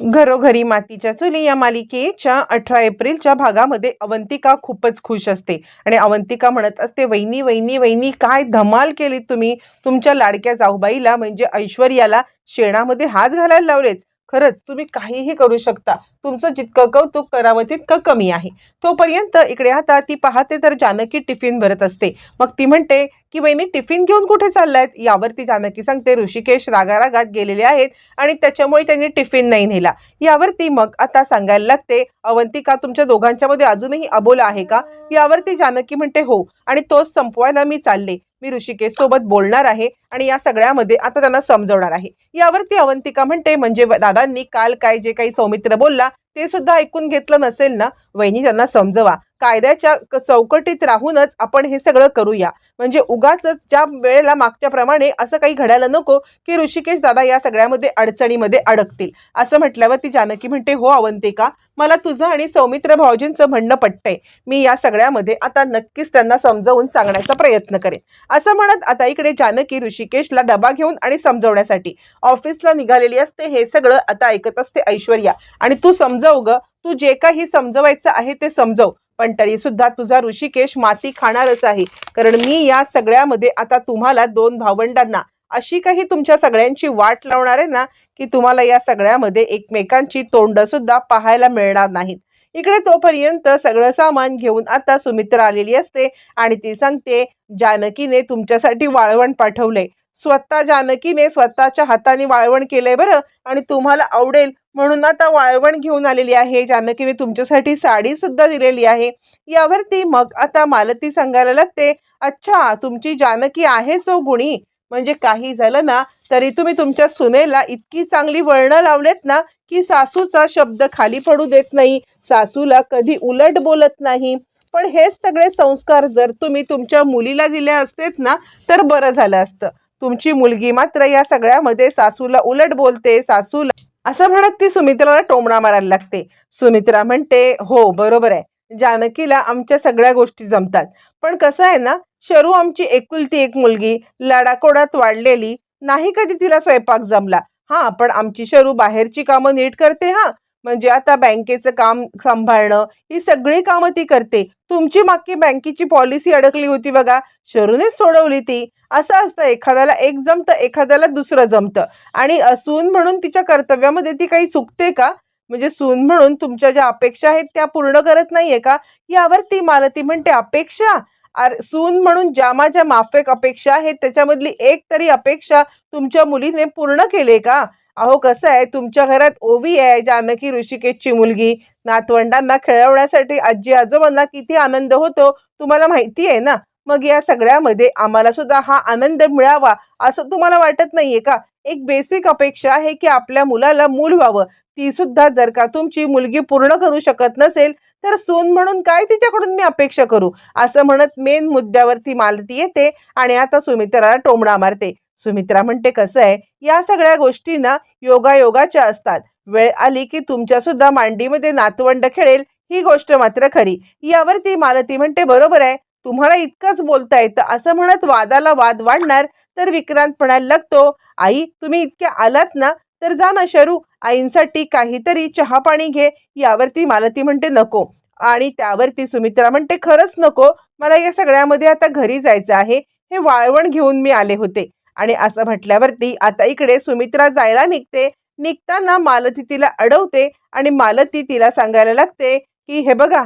घरोघरी मातीच्या चुली या मालिकेच्या अठरा एप्रिलच्या भागामध्ये अवंतिका खूपच खुश असते. आणि अवंतिका म्हणत असते वहिनी वहिनी वहिनी काय धमाल केली तुम्ही? तुमच्या लाडक्या जाऊबाईला म्हणजे ऐश्वर्याला शेणामध्ये हात घालायला लावलेत. खरंच तुम्ही काहीही करू शकता. तुमचं जितकं कौतुक करावं तितकं कमी आहे. तोपर्यंत इकडे आता ती पाहते तर जानकी टिफिन भरत असते. मग ती म्हणते की वहिनी टिफिन घेऊन कुठे चाललायत? यावरती जानकी सांगते ऋषिकेश रागारागात गेलेले आहेत आणि त्याच्यामुळे त्यांनी टिफिन नाही नेला. यावरती मग आता सांगायला लागते अवंतिका तुमच्या दोघांच्या मध्ये अजूनही अबोला आहे का? यावरती जानकी म्हणते हो आणि तोच संपवायला मी चालले. मी ऋषिकेश सोबत बोलणार आहे आणि या सगळ्यामध्ये आता त्यांना समजवणार आहे. यावरती अवंतिका म्हणते म्हणजे दादांनी काल काय जे काही सौमित्र बोलला ते सुद्धा ऐकून घेतलं नसेल ना? वहिनी त्यांना समजवा. कायद्याच्या क- चौकटीत राहूनच आपण हे सगळं करूया. म्हणजे उगाच ज्या वेळेला मागच्याप्रमाणे असं काही घडायला नको की ऋषिकेश दादा या सगळ्यामध्ये अडचणीमध्ये अडकतील. असं म्हटल्यावर ती जानकी म्हणते हो अवंतिका मला तुझं आणि सौमित्र भाऊजींचं म्हणणं पटतंय. मी या सगळ्यामध्ये आता नक्कीच त्यांना समजावून सांगण्याचा प्रयत्न करेन. असं म्हणत आता इकडे जानकी ऋषिकेशला डबा घेऊन आणि समजवण्यासाठी ऑफिसला निघालेली असते. हे सगळं आता ऐकत असते ऐश्वर्या. आणि तू समजव ग. तू जे काही समजवायचं आहे ते समजव. पण तरी सुद्धा तुझा ऋषिकेश माती खाणारच आहे. कारण मी या सगळ्यामध्ये आता तुम्हाला दोन भावंडांना अशी काही तुमच्या सगळ्यांची वाट लावणार आहे ना की तुम्हाला या सगळ्यामध्ये एकमेकांची तोंड सुद्धा पाहायला मिळणार नाहीत. इकडे तोपर्यंत सगळं सामान घेऊन आता सुमित्रा आलेली असते आणि ती सांगते जानकीने तुमच्यासाठी वाळवण पाठवले स्वतः जानकीने स्वतःच्या हाताने वाळवण केलंय बरं. आणि तुम्हाला आवडेल म्हणून आता वाळवण घेऊन आलेली आहे. जानकीने तुमच्यासाठी साडी सुद्धा दिलेली आहे. यावरती मग आता मालती सांगायला लागते अच्छा तुमची जानकी आहे जो गुणी. म्हणजे काही झालं ना तरी तुम्ही तुमच्या सुनेला इतकी चांगली वळणं लावलेत ना की सासूचा शब्द खाली पडू देत नाही. सासूला कधी उलट बोलत नाही. पण हेच सगळे संस्कार जर तुम्ही तुमच्या मुलीला दिले असतेत ना तर बरं झालं असतं. तुमची मुलगी मात्र या सगळ्यामध्ये सासूला उलट बोलते सासूला असं म्हणत ती सुमित्राला टोमणा मारायला लागते. सुमित्रा म्हणते हो बरोबर आहे. जानकीला आमच्या सगळ्या गोष्टी जमतात. पण कसं आहे ना शरू आमची एकुलती एक मुलगी लडाकोडात वाढलेली नाही कधी तिला स्वयंपाक जमला. हा पण आमची शरू बाहेरची कामं नीट करते हा. म्हणजे आता बँकेचं काम सांभाळणं ही सगळी कामं ती करते. तुमची मागची बँकेची पॉलिसी अडकली होती बघा शरूनेच सोडवली ती. असं असतं एखाद्याला एक जमतं एखाद्याला दुसरं जमतं. आणि सून म्हणून तिच्या कर्तव्यामध्ये ती काही चुकते का? म्हणजे सून म्हणून तुमच्या ज्या अपेक्षा आहेत त्या पूर्ण करत नाहीये का? यावर ती मालती म्हणते अपेक्षा? अरे सून म्हणून ज्या माझ्या माफेक अपेक्षा आहेत त्याच्यामधली एक तरी अपेक्षा तुमच्या मुलीने पूर्ण केले का? अहो कसं आहे तुमच्या घरात ओवी आहे जानकी ऋषिकेशची मुलगी. नातवंडांना खेळवण्यासाठी आजी आजोबांना किती आनंद होतो तुम्हाला माहिती आहे ना? मग या सगळ्यामध्ये आम्हाला सुद्धा हा आनंद मिळावा असं तुम्हाला वाटत नाहीये का? एक बेसिक अपेक्षा आहे की आपल्या मुलाला मूल व्हावं. ती सुद्धा जर का तुमची मुलगी पूर्ण करू शकत नसेल तर सून म्हणून काय तिच्याकडून मी अपेक्षा करू? असं म्हणत मेन मुद्द्यावरती मालती येते आणि आता सुमित्राला टोमडा मारते. सुमित्रा म्हणते कसं आहे? या सगळ्या गोष्टी ना योगायोगाच्या असतात. वेळ आली की तुमच्या सुद्धा मांडीमध्ये नातवंड खेळेल ही गोष्ट मात्र खरी. यावरती मालती म्हणते बरोबर आहे. तुम्हाला इतकंच बोलता येतं. असं म्हणत वादाला वाद वाढणार तर विक्रांत म्हणायला लागतो आई तुम्ही इतक्या आलात ना तर जा ना शरू. आईंसाठी काहीतरी चहा पाणी घे. यावरती मालती म्हणते नको. आणि त्यावरती सुमित्रा म्हणते खरंच नको. मला या सगळ्यामध्ये आता घरी जायचं आहे. हे वाळवण घेऊन मी आले होते. आणि असं म्हटल्यावरती आता इकडे सुमित्रा जायला निघते. निघताना मालती तिला अडवते आणि मालती तिला सांगायला लागते की हे बघा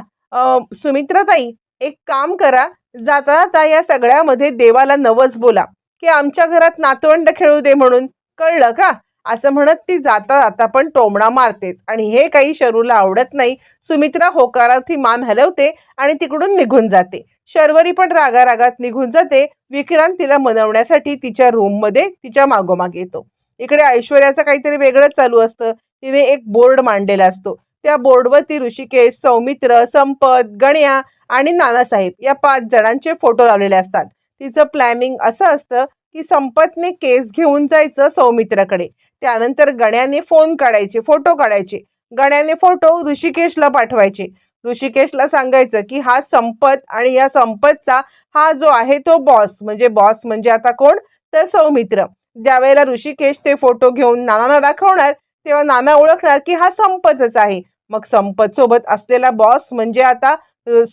सुमित्रा ताई एक काम करा. जाता जाता या सगळ्यामध्ये देवाला नवस बोला की आमच्या घरात नातवंड खेळू दे म्हणून. कळलं का? असं म्हणत ती जाता जाता पण टोमणा मारतेच. आणि हे काही शरूला आवडत नाही. सुमित्रा होकारार्थी मान हलवते आणि तिकडून निघून जाते. शर्वरी पण रागारागात निघून जाते. विक्रांत तिला मनवण्यासाठी तिच्या रूममध्ये तिच्या मागोमाग येतो. इकडे ऐश्वर्याचं काहीतरी वेगळंच चालू असतं. तिने एक बोर्ड मांडलेला असतो. त्या बोर्डवरती ऋषिकेश सौमित्र संपत गण्या आणि नानासाहेब या पाच जणांचे फोटो लावलेले असतात. तिचं प्लॅनिंग असं असतं की संपतने केस घेऊन जायचं सौमित्राकडे. त्यानंतर गण्याने फोन काढायचे फोटो काढायचे. गण्याने फोटो ऋषिकेशला पाठवायचे. ऋषिकेशला सांगायचं की हा संपत आणि या संपतचा हा जो आहे तो बॉस म्हणजे बॉस म्हणजे आता कोण? तर सौमित्र. ज्यावेळेला ऋषिकेश ते फोटो घेऊन नानांना दाखवणार तेव्हा नाना ओळखणार की हा संपतच आहे. मग संपत सोबत असलेला बॉस म्हणजे आता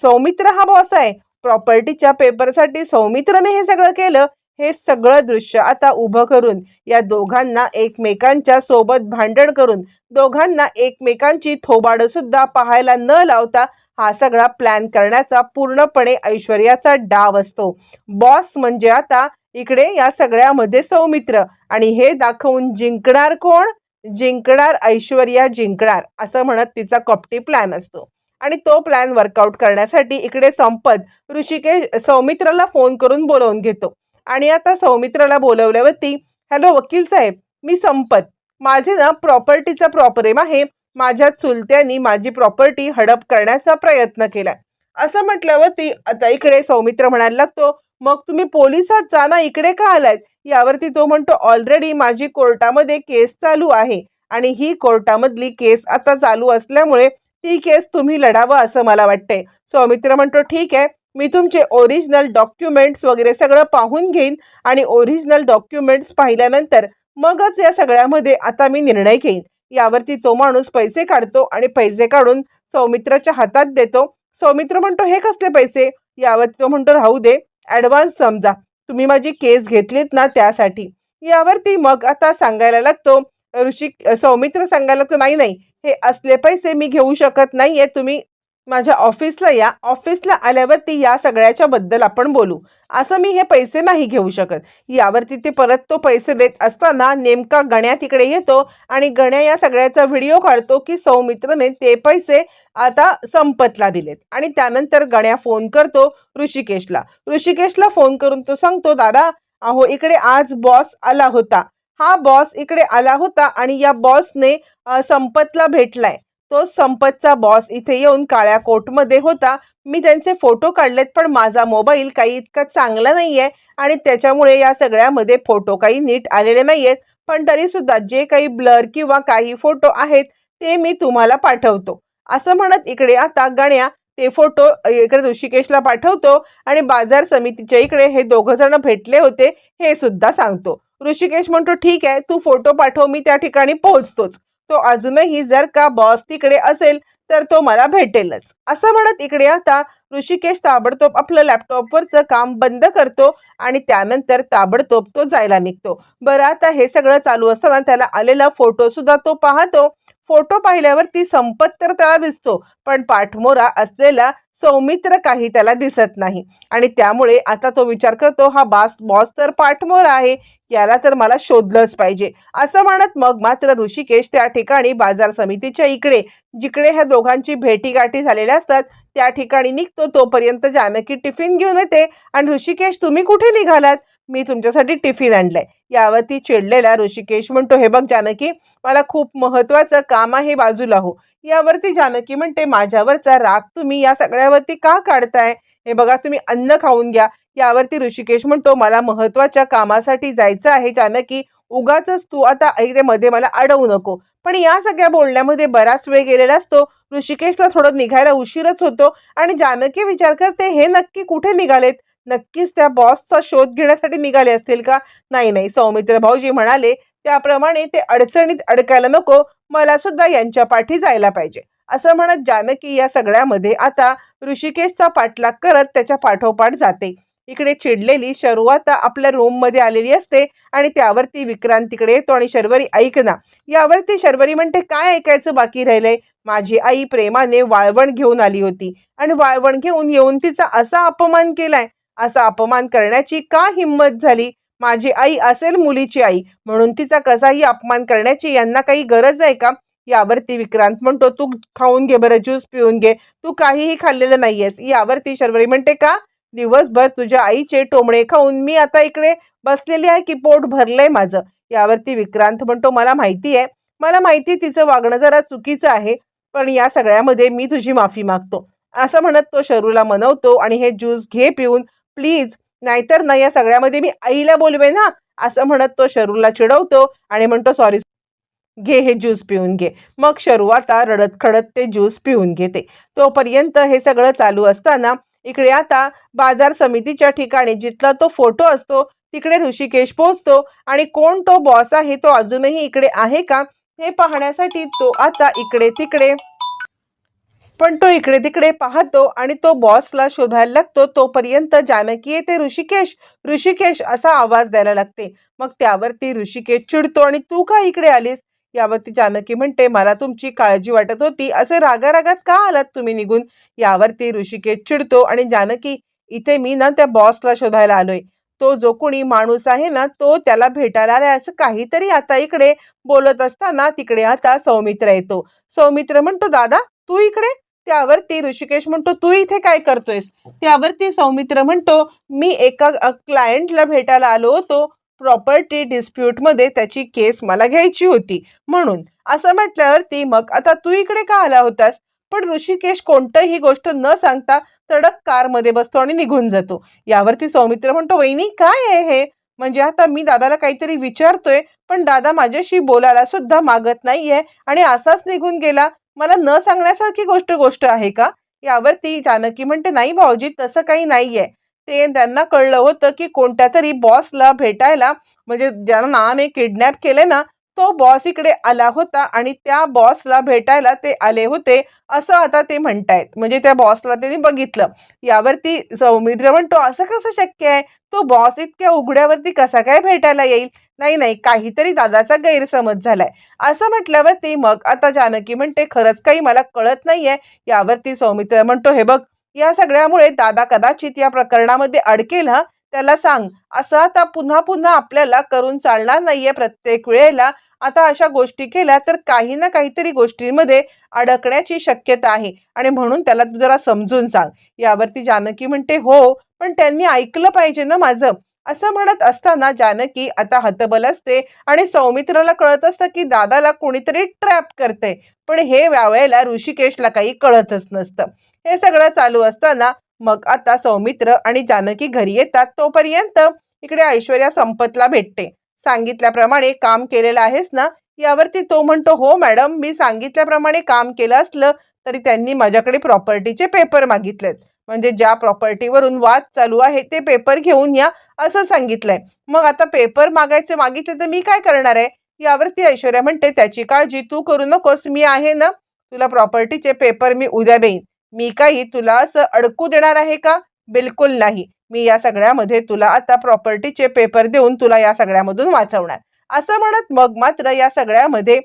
सौमित्र हा बॉस आहे. प्रॉपर्टीच्या पेपरसाठी सौमित्रने हे सगळं केलं. हे सगळं दृश्य आता उभं करून या दोघांना एकमेकांच्या सोबत भांडण करून दोघांना एकमेकांची थोबाडं सुद्धा पाहायला न लावता हा सगळा प्लॅन करण्याचा पूर्णपणे ऐश्वर्याचा डाव असतो. बॉस म्हणजे आता इकडे या सगळ्यामध्ये सौमित्र आणि हे दाखवून जिंकणार कोण? जिंकणार ऐश्वर्या जिंकणार असं म्हणत तिचा कॉप्टी प्लॅन असतो. आणि तो प्लॅन वर्कआउट करण्यासाठी इकडे संपत ऋषिकेश सौमित्राला फोन करून बोलवून घेतो. आणि आता सौमित्राला बोलवल्यावरती हॅलो वकील साहेब मी संपत. माझे ना प्रॉपर्टीचा प्रॉब्लेम आहे. माझ्या चुलत्यांनी माझी प्रॉपर्टी हडप करण्याचा प्रयत्न केला असं म्हटल्यावरती आता इकडे सौमित्र म्हणायला लागतो मग तुम्ही पोलिसात जा ना इकडे का आलात यावरती तो म्हणतो ऑलरेडी माझी कोर्टामध्ये केस चालू आहे आणि ही कोर्टामधली केस आता चालू असल्यामुळे ती केस तुम्ही लढावं असं मला वाटतंय. सौमित्र म्हणतो ठीक आहे. मी तुमचे ओरिजिनल डॉक्युमेंट्स वगैरे सगळं पाहून घेईन आणि ओरिजिनल डॉक्युमेंट्स पाहिल्यानंतर मगच या सगळ्यामध्ये आता मी निर्णय घेईन. यावरती तो माणूस पैसे काढतो आणि पैसे काढून सौमित्राच्या हातात देतो. सौमित्र म्हणतो हे कसले पैसे? यावरती तो म्हणतो राहू दे ॲडव्हान्स समजा. तुम्ही माझी केस घेतलीत ना त्यासाठी. यावरती मग आता सांगायला लागतो ऋषी सौमित्र सांगायला लागतो नाही नाही हे असले पैसे मी घेऊ शकत नाहीये. तुम्ही माझ्या ऑफिसला या ऑफिसला आल्यावरती या सगळ्याच्या बद्दल आपण बोलू. असं मी हे पैसे नाही घेऊ शकत. यावरती ते परत तो पैसे देत असताना नेमका गण्या तिकडे येतो आणि गण्या या सगळ्याचा व्हिडिओ काढतो की सौमित्रने ते पैसे आता संपतला दिलेत. आणि त्यानंतर गण्या फोन करतो ऋषिकेशला. ऋषिकेशला फोन करून तो सांगतो दादा अहो इकडे आज बॉस आला होता. हा बॉस इकडे आला होता आणि या बॉसने संपतला भेटलाय. तो संपतचा बॉस इथे येऊन काळ्या कोटमध्ये होता. मी त्यांचे फोटो काढलेत पण माझा मोबाईल काही इतका चांगला नाहीये आणि त्याच्यामुळे या सगळ्यामध्ये फोटो काही नीट आलेले नाहीयेत. पण तरी सुद्धा जे काही ब्लर किंवा काही फोटो आहेत ते मी तुम्हाला पाठवतो. असं म्हणत इकडे आता गण्या ते फोटो इकडे ऋषिकेशला पाठवतो आणि बाजार समितीच्या इकडे हे दोघं जण भेटले होते हे सुद्धा सांगतो. ऋषिकेश म्हणतो ठीक आहे तू फोटो पाठव मी त्या ठिकाणी पोहोचतोच. तो अजूनही जर का बॉस तिकडे असेल तर तो मला भेटेलच. असं म्हणत इकडे आता ऋषिकेश ताबडतोब आपलं लॅपटॉपवरचं काम बंद करतो आणि त्यानंतर ताबडतोब तो जायला निघतो. बरं आता हे सगळं चालू असताना त्याला आलेला फोटो सुद्धा तो पाहतो. फोटो पाहिल्यावर ती संपत तर त्याला दिसतो पण पाठमोरा असलेला सौमित्र काही त्याला दिसत नाही. आणि त्यामुळे आता तो विचार करतो हा बास बॉस तर पाठमोरा आहे याला तर मला शोधलंच पाहिजे. असं म्हणत मग मात्र ऋषिकेश त्या ठिकाणी बाजार समितीच्या इकडे जिकडे ह्या दोघांची भेटीगाठी झालेल्या असतात त्या ठिकाणी निघतो तोपर्यंत जानकी टिफिन घेऊन येते. आणि ऋषिकेश तुम्ही कुठे निघालात? मी तुमच्यासाठी टिफिन आणलंय. यावरती चिडलेला ऋषिकेश म्हणतो हे बघ जानकी मला खूप महत्वाचं काम आहे बाजूला हो. यावरती जानकी म्हणते माझ्यावरचा राग तुम्ही या सगळ्यावरती का काढताय? हे बघा तुम्ही अन्न खाऊन घ्या. यावरती ऋषिकेश म्हणतो मला महत्त्वाच्या कामासाठी जायचं आहे जानकी उगाच तू आता इकडे मध्ये मला अडवू नको. पण या सगळ्या बोलण्यामध्ये बराच वेळ गेलेला असतो. ऋषिकेशला थोडं निघायला उशीरच होतो आणि जानकी विचार करते हे नक्की कुठे निघालेत? नक्कीच त्या बॉसचा शोध घेण्यासाठी निघाले असतील का? नाही नाही. सौमित्र भाऊजी म्हणाले त्याप्रमाणे ते अडचणीत अडकायला नको. मला सुद्धा यांच्या पाठी जायला पाहिजे. असं म्हणत जानकी या सगळ्यामध्ये आता ऋषिकेशचा पाठलाग करत त्याच्या पाठोपाठ जाते. इकडे चिडलेली शर्व आता आपल्या रूममध्ये आलेली असते आणि त्यावरती विक्रांत तिकडे येतो आणि शर्वरी ऐक ना यावरती शर्वरी म्हणते काय ऐकायचं बाकी राहिलंय? माझी आई प्रेमाने वाळवण घेऊन आली होती आणि वाळवण घेऊन येऊन तिचा असा अपमान केलाय. असा अपमान करण्याची का हिंमत झाली? माझी आई असेल मुलीची आई म्हणून तिचा कसाही अपमान करण्याची यांना काही गरज आहे का? यावरती विक्रांत म्हणतो तू खाऊन घे बरं ज्यूस पिऊन घे. तू काहीही खाल्लेलं नाहीयेस. यावरती शर्वरी म्हणते का? दिवसभर तुझ्या आईचे टोमणे खाऊन मी आता इकडे बसलेली आहे की पोट भरलंय माझं? यावरती विक्रांत म्हणतो मला माहिती आहे. मला माहिती तिचं वागणं जरा चुकीचं आहे पण या सगळ्यामध्ये मी तुझी माफी मागतो. असं म्हणत तो शरूला मनवतो आणि हे ज्यूस घे पिऊन प्लीज नाहीतर ना या सगळ्यामध्ये मी आईला बोलवे ना असं म्हणत तो शरूला चिडवतो आणि म्हणतो सॉरी घे हे ज्यूस पिऊन घे. मग शरू आता रडत खडत ते ज्यूस पिऊन घेते. तोपर्यंत हे सगळं चालू असताना इकडे आता बाजार समितीच्या ठिकाणी जिथला तो फोटो असतो तिकडे ऋषिकेश पोहोचतो आणि कोण तो बॉस आहे तो अजूनही इकडे आहे का हे पाहण्यासाठी तो आता इकडे तिकडे पण तो इकडे तिकडे पाहतो आणि तो बॉसला शोधायला लागतो तोपर्यंत जानकी येते ऋषिकेश. ऋषिकेश असा आवाज द्यायला लागते. मग त्यावरती ऋषिकेश चिडतो आणि तू का इकडे आलीस? यावरती जानकी म्हणते मला तुमची काळजी वाटत होती. असे रागारागात का आलात तुम्ही निघून? यावरती ऋषिकेश चिडतो आणि जानकी इथे मी ना त्या बॉसला शोधायला आलोय. तो जो कोणी माणूस आहे ना तो त्याला भेटायला आलाय. असं काहीतरी आता इकडे बोलत असताना तिकडे आता सौमित्र येतो. सौमित्र म्हणतो दादा तू इकडे? त्यावरती ऋषिकेश म्हणतो तू इथे काय करतोयस? त्यावरती सौमित्र म्हणतो मी एका क्लायंटला भेटायला आलो होतो. प्रॉपर्टी डिस्प्यूटमध्ये त्याची केस मला घ्यायची होती. म्हणून असं म्हटल्यावरती मग आता तू इकडे का आला होतास? पण ऋषिकेश कोणतंही गोष्ट न सांगता तडक कारमध्ये बसतो आणि निघून जातो. यावरती सौमित्र म्हणतो वहिनी काय आहे हे? म्हणजे आता मी दादाला काहीतरी विचारतोय पण दादा माझ्याशी बोलायला सुद्धा मागत नाहीये आणि असाच निघून गेला. मला न सांगण्यासारखी गोष्ट गोष्ट आहे का? यावरती जानकी म्हणते नाही भाऊजी तसं काही नाहीये. ते त्यांना कळलं होतं की कोणत्या तरी बॉसला भेटायला म्हणजे ज्यांना नामे किडनॅप केले ना तो बॉस इकडे आला होता आणि त्या बॉसला भेटायला ते आले होते असं आता ते म्हणतायत. म्हणजे त्या बॉसला त्यांनी बघितलं. यावरती सौमित्र म्हणतो असं कसं शक्य आहे? तो बॉस इतक्या उघड्यावरती कसा काय भेटायला येईल? नाही नाही काहीतरी दादाचा गैरसमज झालाय. असं म्हटल्यावरती मग आता जानकी म्हणते खरंच काही मला कळत नाहीये. यावरती सौमित्र म्हणतो हे बघ या सगळ्यामुळे दादा कदाचित या प्रकरणामध्ये अडकेल हा? त्याला सांग. असं आता पुन्हा पुन्हा आपल्याला करून चालणार नाहीये प्रत्येक वेळेला. आता अशा गोष्टी केल्या तर काही ना काहीतरी गोष्टींमध्ये अडकण्याची शक्यता आहे. आणि म्हणून त्याला तू जरा समजून सांग. यावरती जानकी म्हणते हो पण त्यांनी ऐकलं पाहिजे ना माझं. असं म्हणत असताना जानकी आता हतबल असते आणि सौमित्राला कळत असतं की दादाला कोणीतरी ट्रॅप करते. पण हे वेळेला ऋषिकेशला काही कळतच नसतं. हे सगळं चालू असताना मग आता सौमित्र आणि जानकी घरी येतात. तोपर्यंत इकडे ऐश्वर्या संपतला भेटते. सांगितल्याप्रमाणे काम केलेलं आहेस ना? यावरती तो म्हणतो हो मॅडम मी सांगितल्याप्रमाणे काम केलं असलं तरी त्यांनी माझ्याकडे प्रॉपर्टीचे पेपर मागितलेत. म्हणजे ज्या प्रॉपर्टीवरून वाद चालू आहे ते पेपर घेऊन या असं सांगितलंय. मग आता पेपर मागायचे मागितले तर मी काय करणार आहे? यावरती ऐश्वर्या म्हणते त्याची काळजी तू करू नकोस मी आहे ना? तुला प्रॉपर्टीचे पेपर मी उद्या देईन. मी काही तुला असं अडकू देणार आहे का? बिलकुल नाही. मी या सगळ्यामध्ये तुला आता प्रॉपर्टीचे पेपर देऊन तुला या सगळ्यामधून वाचवणार. असं म्हणत मग मात्र या सगळ्यामध्ये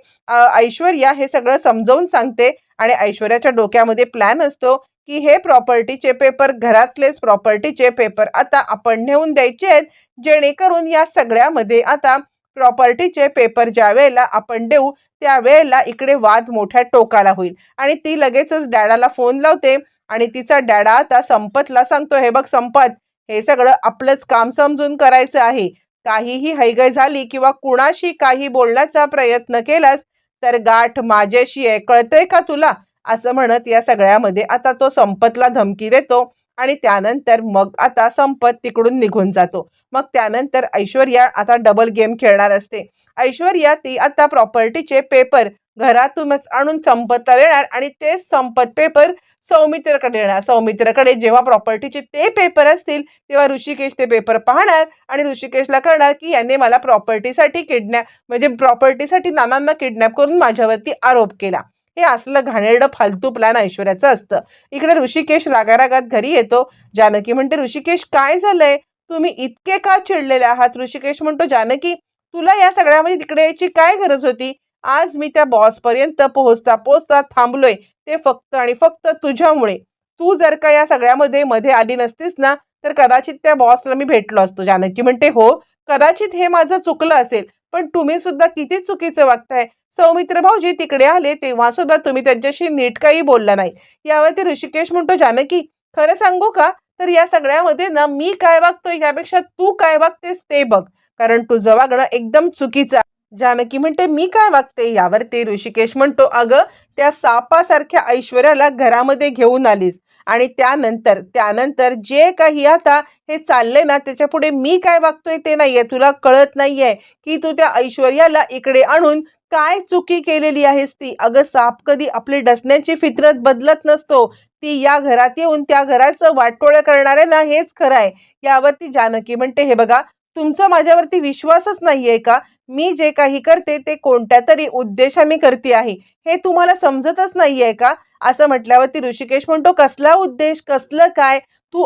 ऐश्वर्या हे सगळं समजावून सांगते आणि ऐश्वर्याच्या डोक्यामध्ये प्लॅन असतो की हे प्रॉपर्टीचे पेपर घरातलेच प्रॉपर्टीचे पेपर आता आपण नेऊन द्यायचे आहेत. जेणेकरून या सगळ्यामध्ये आता प्रॉपर्टीचे पेपर ज्या वेळेला आपण देऊ त्यावेळेला इकडे वाद मोठ्या टोकाला होईल. आणि ती लगेचच डॅडाला फोन लावते आणि तिचा डॅडा आता संपतला सांगतो हे बघ संपत हे सगळं आपलंच काम समजून करायचं आहे. काहीही हैगय झाली किंवा कुणाशी काही बोलण्याचा प्रयत्न केलास तर गाठ माझ्याशी आहे. कळतंय का तुला? असं म्हणत या सगळ्यामध्ये आता तो संपतला धमकी देतो आणि त्यानंतर मग आता संपत तिकडून निघून जातो. मग त्यानंतर ऐश्वर्या आता डबल गेम खेळणार असते. ऐश्वर्या ती आता प्रॉपर्टीचे पेपर घरातूनच आणून संपत्ता देणार आणि तेच संपत पेपर सौमित्रकडे देणार सौमित्रकडे जेव्हा प्रॉपर्टीचे ते पेपर असतील तेव्हा ऋषिकेश ते पेपर पाहणार आणि ऋषिकेशला कळणार की याने मला प्रॉपर्टीसाठी किडनॅप म्हणजे प्रॉपर्टीसाठी नानांना किडनॅप करून माझ्यावरती आरोप केला. हे असलं घाणेरडं फालतू प्लॅन ऐश्वर्याचं असतं. इकडे ऋषिकेश रागारागात घरी येतो. जानकी म्हणते ऋषिकेश काय झालंय? तुम्ही इतके का चिडलेले आहात? ऋषिकेश म्हणतो जानकी तुला या सगळ्यामध्ये तिकडे यायची काय गरज होती? आज मी त्या बॉसपर्यंत पोहोचता पोहोचता थांबलोय. ते फक्त आणि फक्त तुझ्यामुळे. तू जर का या सगळ्यामध्ये मध्ये आली नसतीस ना तर कदाचित त्या बॉसला मी भेटलो असतो जानकी. म्हणते हो कदाचित हे माझं चुकलं असेल पण तुम्ही सुद्धा किती चुकीचं वागताय. सौमित्र भाऊजी तिकडे आले तेव्हा सुद्धा तुम्ही त्यांच्याशी नीट काही बोलला नाही. यावरती ऋषिकेश म्हणतो जानकी खरं सांगू का? तर या सगळ्यामध्ये ना मी काय वागतोय यापेक्षा तू काय वागतेस ते बघ. कारण तुझं वागणं एकदम चुकीचं जानकी म्हणते मी काय वागते? यावरती ऋषिकेश म्हणतो अगं त्या सापासारख्या ऐश्वर्याला घरामध्ये घेऊन आलीस आणि त्यानंतर त्यानंतर जे काही आता हे चाललंय ना त्याच्या पुढे मी काय वागतोय ते नाहीये तुला कळत नाहीये की तू त्या ऐश्वर्याला इकडे आणून काय चुकी केलेली आहेस ती? अगं साप कधी आपली डसण्याची फितरत बदलत नसतो. ती या घरात येऊन त्या घराचं वाटोळं करणार आहे ना हेच खरं आहे. यावरती जानकी म्हणते हे बघा तुमचा माझ्यावरती विश्वासच नाहीये का? मी जे काही करते ते कोणत्या तरी उद्देशाने करते आहे. हे तुम्हाला समजतच नाहीये का? असं म्हटल्यावरती ऋषिकेश म्हणतो कसला उद्देश? कसलं काय? तू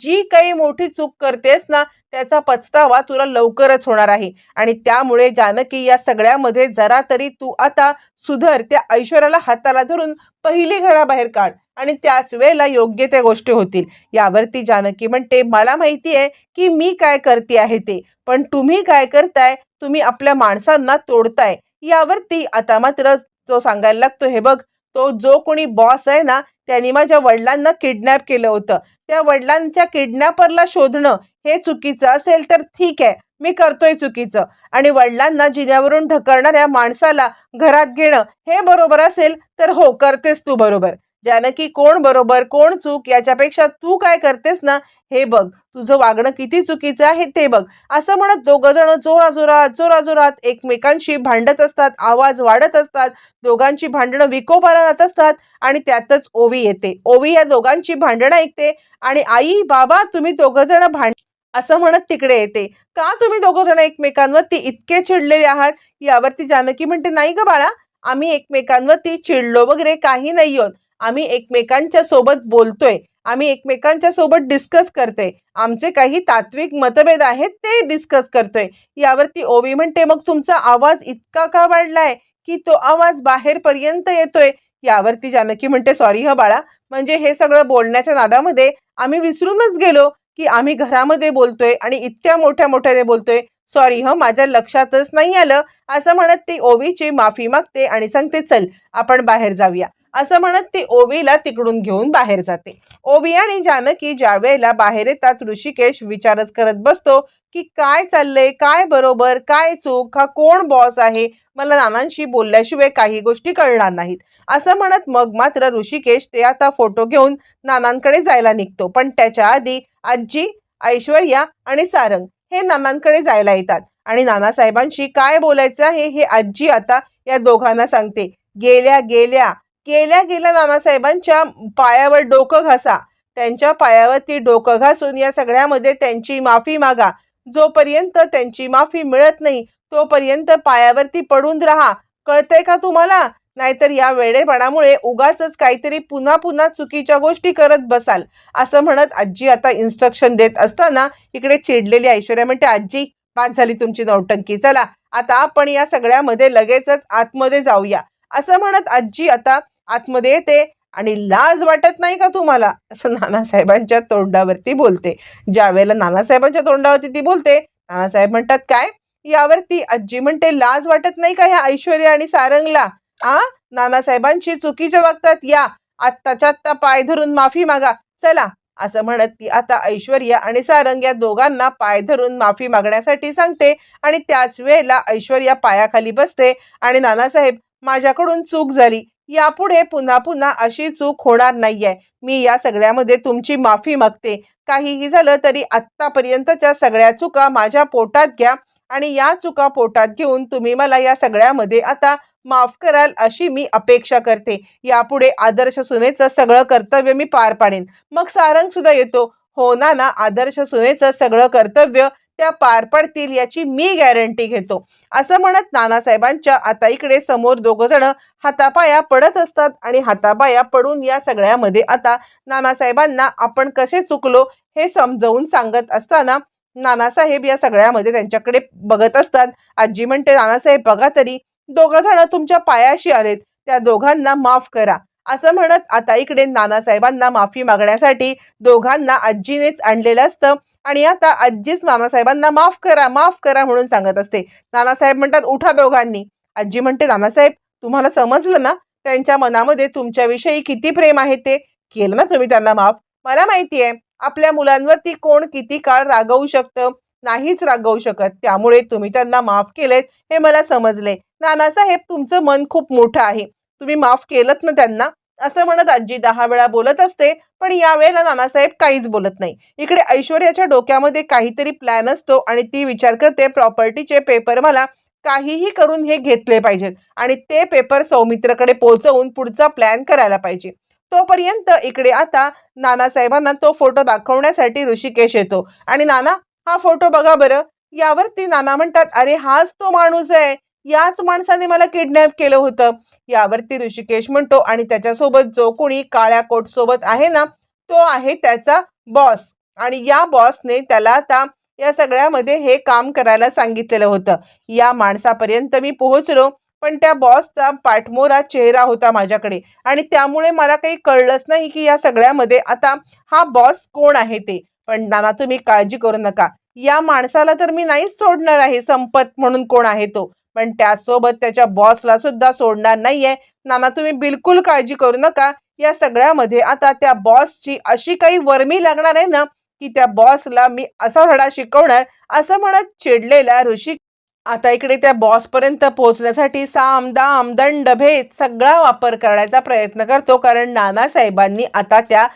जी काही मोठी चूक करतेस ना त्याचा पछतावा तुला लवकरच होणार आहे. आणि त्यामुळे जानकी या सगळ्यामध्ये जरा तरी तू आता सुधर त्या ऐश्वर्याला हाताला धरून पहिली घराबाहेर काढ आणि त्याच वेळेला योग्य त्या गोष्टी होतील. यावरती जानकी म्हणते मला माहिती आहे की मी काय करते आहे ते पण तुम्ही काय करताय तुम्ही आपल्या माणसांना तोडताय. यावरती आता मात्र तो सांगायला लागतो हे बघ तो जो कोणी बॉस आहे ना त्यांनी माझ्या वडिलांना किडनॅप केलं होतं. त्या वडिलांच्या किडनॅपरला शोधणं हे चुकीचं असेल तर ठीक आहे मी करतोय चुकीचं. आणि वडिलांना जिन्यावरून ढकलणाऱ्या माणसाला घरात घेणं हे बरोबर असेल तर हो करतेस तू बरोबर. जानकी कोण बरोबर कोण चूक याच्यापेक्षा तू काय करतेस ना हे बघ. तुझं वागणं किती चुकीचं आहे ते बघ. असं म्हणत दोघं जण जोराजोरात जोराजोरात एकमेकांशी भांडत असतात आवाज वाढत असतात. दोघांची भांडणं विकोपाला जात असतात आणि त्यातच ओवी येते. ओवी या दोघांची भांडणं ऐकते आणि आई बाबा तुम्ही दोघं जण भांड असं म्हणत तिकडे येते. का तुम्ही दोघं जण एकमेकांवरती इतके चिडलेले आहात? यावरती जानकी म्हणते नाही ग बाळा आम्ही एकमेकांवरती चिडलो वगैरे काही नाही होत. आम्ही एकमेकांच्या सोबत बोलतोय आम्ही एकमेकांच्या सोबत डिस्कस करतोय. आमचे काही तात्विक मतभेद आहेत ते डिस्कस करतोय. यावरती ओवी म्हणते मग तुमचा आवाज इतका का वाढलाय की तो आवाज बाहेरपर्यंत येतोय? यावरती जानकी म्हणते सॉरी ह बाळा. म्हणजे हे सगळं बोलण्याच्या नादामध्ये आम्ही विसरूनच गेलो की आम्ही घरामध्ये बोलतोय आणि इतक्या मोठ्या मोठ्याने बोलतोय. सॉरी ह माझ्या लक्षातच नाही आलं. असं म्हणत ती ओवीची माफी मागते आणि सांगते चल आपण बाहेर जाऊया. असं म्हणत ती ओवीला तिकडून घेऊन बाहेर जाते. ओवी आणि जानकी ज्या वेळेला बाहेर येतात ऋषिकेश विचारच करत बसतो की काय चाललंय काय बरोबर काय चूक हा कोण बॉस आहे? मला नानांशी बोलल्याशिवाय काही गोष्टी कळणार नाहीत. असं म्हणत मग मात्र ऋषिकेश ते आता फोटो घेऊन नानांकडे जायला निघतो. पण त्याच्या आधी आजी ऐश्वर्या आणि सारंग हे नानांकडे जायला येतात. आणि नानासाहेबांशी काय बोलायचं आहे हे आजी आता या दोघांना सांगते. गेल्या गेल्या केल्या गेल्या नानासाहेबांच्या पायावर डोकं घासा. त्यांच्या पायावरती डोकं घासून या सगळ्यामध्ये त्यांची माफी मागा. जोपर्यंत त्यांची माफी मिळत नाही तोपर्यंत पायावरती पडून राहा. कळतंय का तुम्हाला? नाहीतर या वेडेपणामुळे उगाच काहीतरी पुन्हा पुन्हा चुकीच्या गोष्टी करत बसाल. असं म्हणत आजी आता इन्स्ट्रक्शन देत असताना इकडे चिडलेली ऐश्वर्या म्हणते आजी बाद झाली तुमची नौटंकी. चला आता आपण या सगळ्यामध्ये लगेचच आतमध्ये जाऊया. असं म्हणत आजी आता आतमध्ये येते आणि लाज वाटत नाही का तुम्हाला? असं नानासाहेबांच्या तोंडावरती बोलते. ज्या वेळेला नानासाहेबांच्या तोंडावरती ती बोलते नानासाहेब म्हणतात काय? यावरती आजी म्हणते लाज वाटत नाही का ह्या ऐश्वर्या आणि सारंगला? आ? नानासाहेबांची चुकीच्या वागतात? या. आत्ताच्या आत्ता पाय धरून माफी मागा. चला. असं म्हणत ती आता ऐश्वर्या आणि सारंग या दोघांना पाय धरून माफी मागण्यासाठी सांगते आणि त्याच वेळेला ऐश्वर्या पायाखाली बसते आणि नानासाहेब माझ्याकडून चूक झाली. यापुढे पुन्हा पुन्हा अशी चूक होणार नाहीये. मी या सगळ्यामध्ये तुमची माफी मागते. काहीही झालं तरी आत्तापर्यंतच्या सगळ्या चुका माझ्या पोटात घ्या आणि या चुका पोटात घेऊन तुम्ही मला या सगळ्यामध्ये आता माफ कराल अशी मी अपेक्षा करते. यापुढे आदर्श सुनेचं सगळं कर्तव्य मी पार पाडेन. मग सारंग सुद्धा येतो. हो ना ना आदर्श सुनेचं सगळं कर्तव्य त्या पार पडतील याची मी गॅरंटी घेतो. असं म्हणत नानासाहेबांच्या आता इकडे समोर दोघ जण हातापाया पडत असतात आणि हातापाया पडून या सगळ्यामध्ये आता नानासाहेबांना आपण कसे चुकलो हे समजावून सांगत असताना नानासाहेब या सगळ्यामध्ये त्यांच्याकडे बघत असतात. आजी म्हणते नानासाहेब बघा तरी. दोघ जण तुमच्या पायाशी आलेत. त्या दोघांना माफ करा. असं म्हणत आता इकडे नानासाहेबांना माफी मागण्यासाठी दोघांना आजीनेच आणलेलं असतं. आणि आता आजीच नानासाहेबांना माफ करा माफ करा म्हणून सांगत असते. नानासाहेब म्हणतात उठा दोघांनी. आजी म्हणते नानासाहेब तुम्हाला समजलं ना? त्यांच्या मनामध्ये तुमच्याविषयी किती प्रेम आहे ते? केलं ना तुम्ही त्यांना माफ? मला माहिती आहे आपल्या मुलांवरती कोण किती काळ रागवू शकतं? नाहीच रागवू शकत. त्यामुळे तुम्ही त्यांना माफ केलेत हे मला समजले. नानासाहेब तुमचं मन खूप मोठं आहे. तुम्ही माफ केलं ना त्यांना? असं म्हणत आजी दहा वेळा बोलत असते पण यावेळेला नानासाहेब काहीच बोलत नाही. इकडे ऐश्वर्याच्या डोक्यामध्ये काहीतरी प्लॅन असतो आणि ती विचार करते प्रॉपर्टीचे पेपर मला काहीही करून हे घेतले पाहिजेत आणि ते पेपर सौमित्रकडे पोहोचवून पुढचा प्लॅन करायला पाहिजे. तोपर्यंत इकडे आता नानासाहेबांना तो फोटो दाखवण्यासाठी ऋषिकेश येतो. आणि नाना हा फोटो बघा बरं. यावरती नाना म्हणतात अरे हाच तो माणूस आहे. याच माणसाने मला किडनॅप केलं होतं. यावरती ऋषिकेश म्हणतो आणि त्याच्यासोबत जो कोणी काळ्या कोट सोबत आहे ना तो आहे त्याचा बॉस आणि या बॉसने त्याला आता या सगळ्यामध्ये हे काम करायला सांगितलेलं होतं. या माणसापर्यंत मी पोहोचलो पण त्या बॉसचा पाठमोरा चेहरा होता माझ्याकडे. आणि त्यामुळे मला काही कळलंच नाही की या सगळ्यामध्ये आता हा बॉस कोण आहे ते. पण नाना तुम्ही काळजी करू नका. या माणसाला तर मी नाहीच सोडणार आहे संपत म्हणून कोण आहे तो. पण त्यासोबत त्याच्या बॉसला सुद्धा सोडणार नाहीये. नाना तुम्ही बिलकुल काळजी करू नका. या सगळ्यामध्ये आता त्या बॉसची अशी काही वर्मी लागणार आहे ना की त्या बॉसला मी असा धडा शिकवणार असं म्हणत चिडलेला ऋषी आता इकडे त्या बॉसपर्यंत पोहोचण्यासाठी साम दाम दंड भेद सगळा वापर करण्याचा प्रयत्न करतो कारण नानासाहेबांनी आता त्या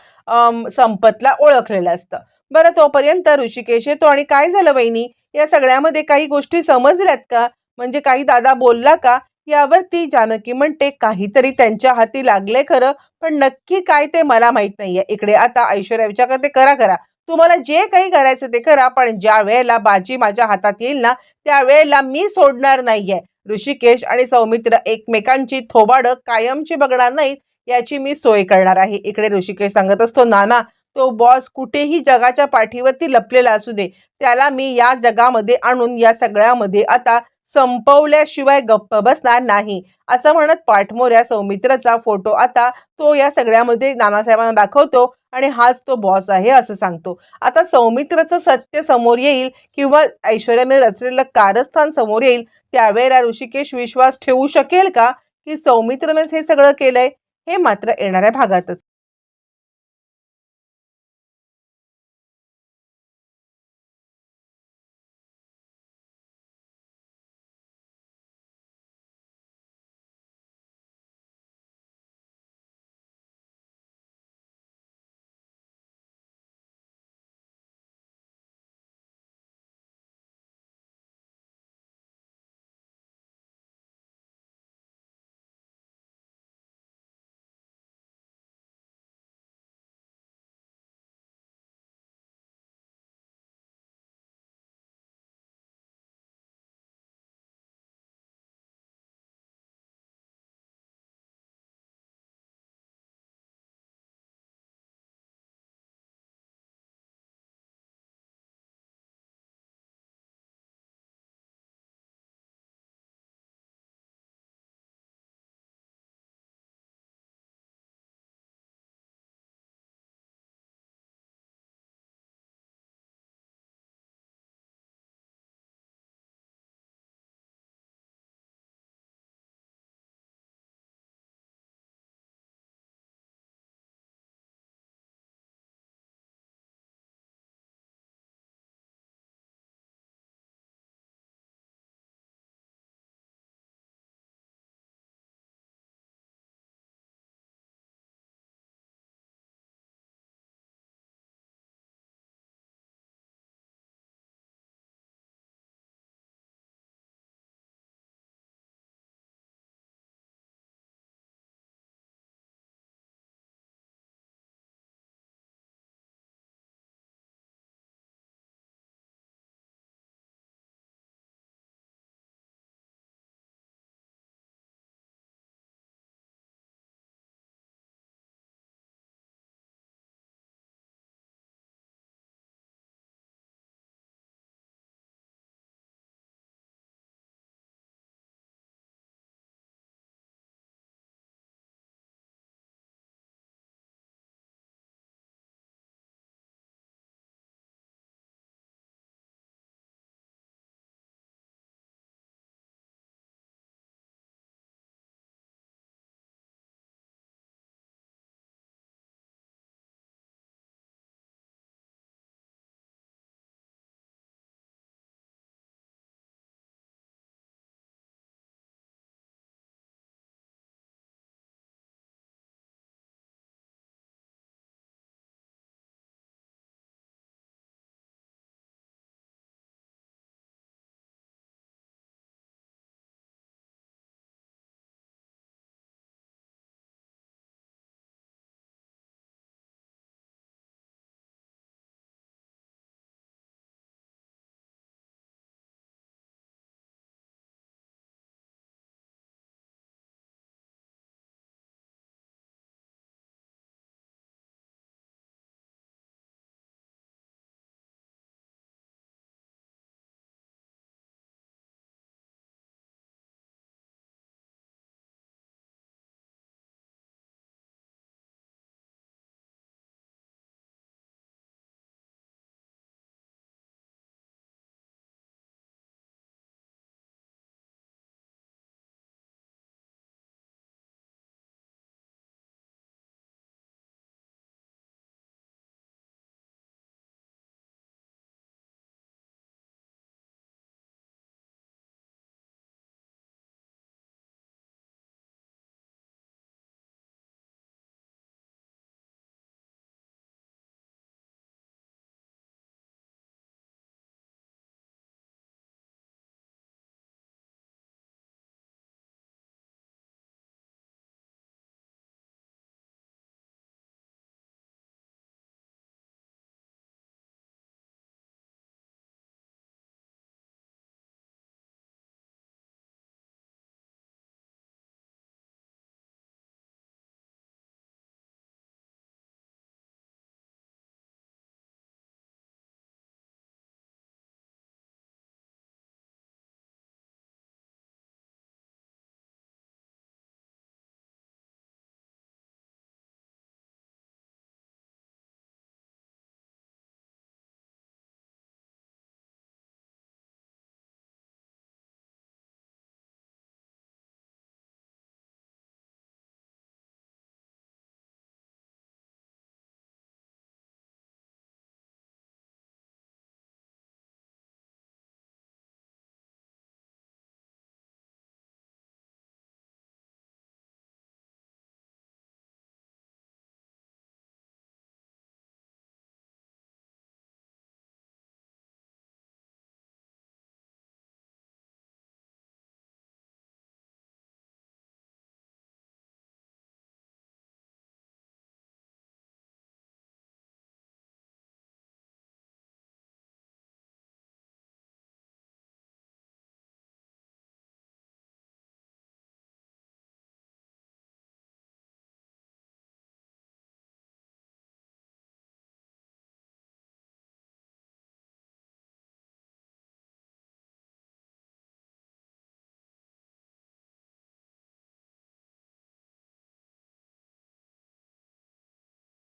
संपतला ओळखलेलं असतं. बरं तोपर्यंत ऋषिकेश येतो. आणि काय झालं वहिनी? या सगळ्यामध्ये काही गोष्टी समजल्यात का? म्हणजे काही दादा बोलला का यावरती जानकी म्हणते काहीतरी त्यांच्या हाती लागले खरं पण नक्की काय ते मला माहीत नाहीये. इकडे आता ऐश्वर्या विचार करते करा करा. तुम्हाला जे काही करायचं ते करा पण ज्या वेळेला बाजी माझ्या हातात येईल ना त्यावेळेला मी सोडणार नाहीये. ऋषिकेश आणि सौमित्र एकमेकांची थोबाडं कायमची बघणार नाहीत याची मी सोय करणार आहे. इकडे ऋषिकेश सांगत असतो नाना तो बॉस कुठेही जगाच्या पाठीवरती लपलेला असू दे. त्याला मी या जगामध्ये आणून या सगळ्यामध्ये आता संपवल्याशिवाय गप्प बसणार नाही. असं म्हणत पाठमोऱ्या सौमित्रचा फोटो आता तो या सगळ्यामध्ये नानासाहेबांना दाखवतो आणि हाच तो बॉस आहे असं सांगतो. आता सौमित्रचं सत्य समोर येईल किंवा ऐश्वर्याने रचलेलं कारस्थान समोर येईल त्यावेळेला ऋषिकेश विश्वास ठेवू शकेल का? की सौमित्रनेच हे सगळं केलंय? हे मात्र येणाऱ्या भागातच.